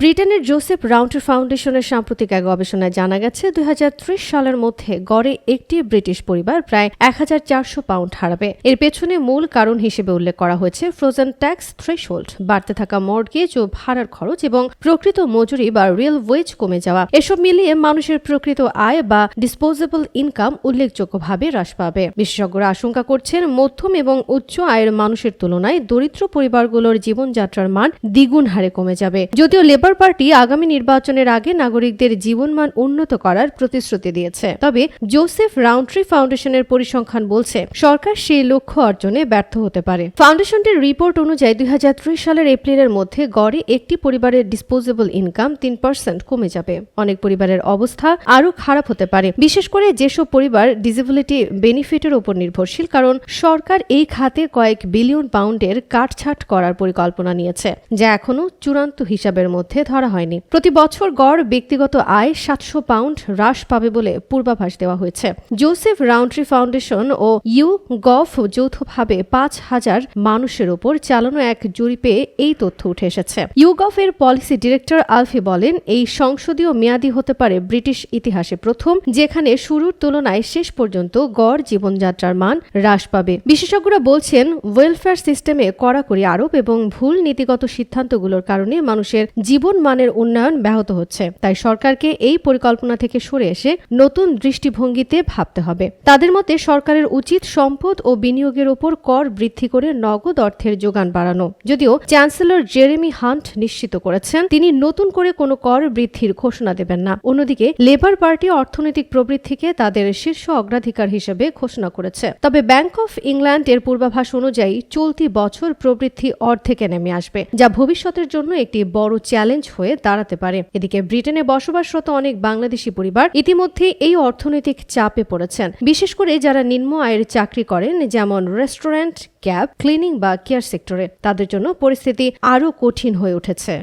ব্রিটেনের জোসেফ রাউন্টার ফাউন্ডেশনের সাম্প্রতিক এক গবেষণায় জানা গেছে, দুই সালের মধ্যে গড়ে একটি ব্রিটিশ পরিবার প্রায় এক পাউন্ড হারাবে। এর পেছনে মূল কারণ হিসেবে উল্লেখ করা হয়েছে ফ্রোজেন ট্যাক্স থ্রেশহোল্ড, বাড়তে থাকা মর্গেজ ও ভাড়ার খরচ এবং প্রকৃত মজুরি বা রিয়েল ওয়েজ কমে যাওয়া। এসব মিলিয়ে মানুষের প্রকৃত আয় বা ডিসপোজেবল ইনকাম উল্লেখযোগ্যভাবে হ্রাস পাবে। বিশেষজ্ঞরা আশঙ্কা করছেন, মধ্যম এবং উচ্চ আয়ের মানুষের তুলনায় দরিদ্র পরিবারগুলোর জীবনযাত্রার মান দ্বিগুণ হারে কমে যাবে। যদিও লেবার পার্টি আগামী নির্বাচনের আগে নাগরিকদের জীবনমান উন্নত করার প্রতিশ্রুতি দিয়েছে। তবে জোসেফ রাউন্ট্রি ফাউন্ডেশনের পরিসংখ্যান বলছে, সরকার সেই লক্ষ্য অর্জনে ব্যর্থ হতে পারে। ফাউন্ডেশনটির রিপোর্ট অনুযায়ী দুই সালের এপ্রিলের মধ্যে গড়ে একটি পরিবারের ডিসপোজেবল ইনকাম তিন পার্সেন্ট কমে যাবে। অনেক পরিবারের অবস্থা আরও খারাপ হতে পারে। বিশেষ করে যেসব পরিবার ডিসেবিলিটি বেনিফিটের উপর নির্ভরশীল, কারণ সরকার এই খাতে কয়েক বিলিয়ন পাউন্ডের কাটছাট করার পরিকল্পনা নিয়েছে, যা এখনও চূড়ান্ত হিসাবের মধ্যে ধরা হয়নি। প্রতি বছর গড় ব্যক্তিগত আয় সাতশো পাউন্ড হ্রাস পাবে বলে পূর্বাভাস দেওয়া হয়েছে। জোসেফ রাউন্ট্রি ফাউন্ডেশন ও ইউ গভ যৌথভাবে পাঁচ হাজার মানুষের উপর চালানো এক জরিপে এই তথ্য উঠে এসেছে। ইউগভ এর পলিসি ডিরেক্টর আলফি বলেন, এই সংসদীয় মেয়াদি হতে পারে ব্রিটিশ ইতিহাসে প্রথম, যেখানে শুরুর তুলনায় শেষ পর্যন্ত গড় জীবনযাত্রার মান হ্রাস পাবে। বিশেষজ্ঞরা বলছেন, ওয়েলফেয়ার সিস্টেমে কড়াকড়ি আরোপ এবং ভুল নীতিগত সিদ্ধান্তগুলোর কারণে মানুষের জীবন মানের উন্নয়ন ব্যাহত হচ্ছে। তাই সরকারকে এই পরিকল্পনা থেকে সরে এসে নতুন দৃষ্টিভঙ্গিতে ভাবতে হবে। তাদের মতে সরকারের উচিত সম্পদ ও বিনিয়োগের ওপর কর বৃদ্ধি করে নগদ অর্থের যোগান বাড়ানো। যদিও চ্যান্সেলর জেরেমি হান্ট নিশ্চিত করেছেন, তিনি নতুন করে কোনো কর বৃদ্ধির ঘোষণা দেবেন না। অন্যদিকে, লেবার পার্টি অর্থনৈতিক প্রবৃদ্ধিকে তাদের শীর্ষ অগ্রাধিকার হিসেবে ঘোষণা করেছে। তবে ব্যাংক অফ ইংল্যান্ড এর পূর্বাভাস অনুযায়ী চলতি বছর প্রবৃদ্ধি অর্ধেকে নেমে আসবে, যা ভবিষ্যতের জন্য একটি বড় চ্যালেঞ্জ হয়ে দাঁড়াতে পারে। এদিকে ব্রিটেনে বসবাসরত অনেক বাংলাদেশি পরিবার ইতিমধ্যে এই অর্থনৈতিক চাপে পড়েছেন। বিশেষ করে যারা নিম্ন আয়ের চাকরি করেন, যেমন রেস্টুরেন্ট, ক্যাব, ক্লিনিং বা কেয়ার সেক্টরে। তাদের জন্য পরিস্থিতি আরও কঠিন হয়ে উঠেছে।